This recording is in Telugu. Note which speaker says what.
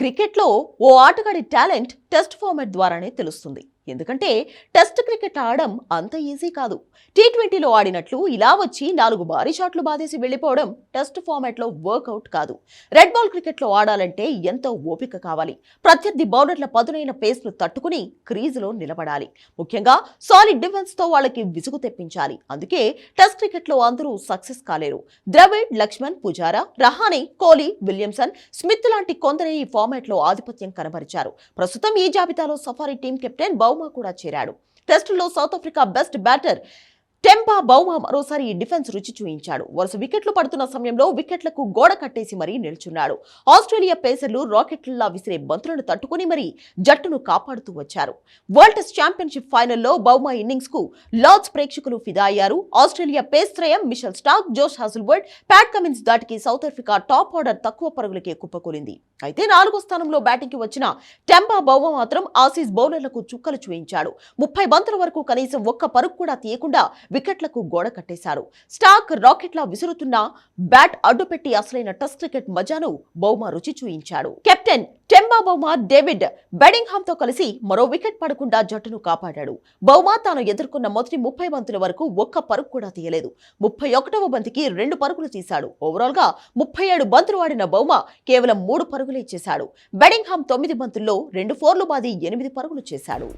Speaker 1: క్రికెట్లో ఓ ఆటగాడి టాలెంట్ టెస్ట్ ఫార్మాట్ ద్వారానే తెలుస్తుంది. ఎందుకంటే టెస్ట్ క్రికెట్ ఆడడం అంత ఈజీ కాదు. టీ ట్వంటీలో ఆడినట్లు ఇలా వచ్చి నాలుగు భారీ షాట్లు బాధేసి వెళ్ళిపోవడం టెస్ట్ ఫార్మాట్లో వర్కౌట్ కాదు. రెడ్ బాల్ క్రికెట్లో ఆడాలంటే ఎంతో ఓపిక కావాలి? ప్రత్యర్థి బౌలర్ల పదునైన పేస్ను తట్టుకుని క్రీజులో నిలబడాలి. ముఖ్యంగా సాలిడ్ డిఫెన్స్తో వాళ్ళకి విసుగు తెప్పించాలి. అందుకే టెస్ట్ క్రికెట్లో అందరూ సక్సెస్ కాలేరు. ద్రవిడ్ లక్ష్మణ్ పుజారా రహానే కోహ్లీ విలియమ్సన్ స్మిత్ లాంటి కొందరే ఈ ఫార్మాట్లో ఆధిపత్యం కనబరిచారు. ప్రస్తుతం ఈ జాబితాలో సఫారీ టీం కెప్టెన్ బౌమా కూడా చేరాడు. టెస్టులో South Africa best batter Temba Bavuma మరోసారి డిఫెన్స్ రుచి చూయించాడు. వరుస వికెట్లు పడుతున్న సమయంలో వికెట్లకు గోడ కట్టేసి మరీ నిల్చున్నాడు. ఆస్ట్రేలియా పేసర్లు రాకెట్లలా విసిరే బంతులను తట్టుకుని మరీ జట్టును కాపాడుతూ వచ్చారు. వరల్డ్ టెస్ట్ ఛాంపియన్షిప్ ఫైనల్లో బౌమా ఇన్నింగ్స్కు లార్డ్స్ ప్రేక్షకులు ఫిదా అయ్యారు. Australia pace త్రయం Mitchell Starc Josh Hazlewood Pat Cummins దాటికి సౌత్ ఆఫ్రికా టాప్ ఆర్డర్ తక్కువ పరుగులకే కుప్పకూలింది. అయితే నాలుగో స్థానంలో బ్యాటింగ్కి వచ్చిన టెంపా బౌమా మాత్రం ఆసీస్ బౌలర్లకు చుక్కలు చూయించాడు. ముప్పై బంతుల వరకు కనీసం ఒక్క పరుగు కూడా తీయకుండా వికెట్లకు గోడ కట్టేశారు. స్టాక్ రాకెట్లా విసురుతున్న బ్యాట్ అడ్డుపెట్టి అసలైన టెస్ట్ క్రికెట్ మజాను బౌమా రుచి చూయించాడు. కెప్టెన్ టెంబా బౌమా డేవిడ్ బెడింగ్హామ్తో కలిసి మరో వికెట్ పడకుండా జట్టును కాపాడాడు. బౌమా తాను ఎదుర్కొన్న మొదటి ముప్పై బంతుల వరకు ఒక్క పరుగు కూడా తీయలేదు. ముప్పై ఒకటవ బంతికి రెండు పరుగులు తీశాడు. ఓవరాల్గా ముప్పై ఏడు బంతులు ఆడిన బౌమా కేవలం మూడు పరుగులే చేశాడు. బెడింగ్హామ్ తొమ్మిది బంతుల్లో రెండు ఫోర్లు బాది ఎనిమిది పరుగులు చేశాడు.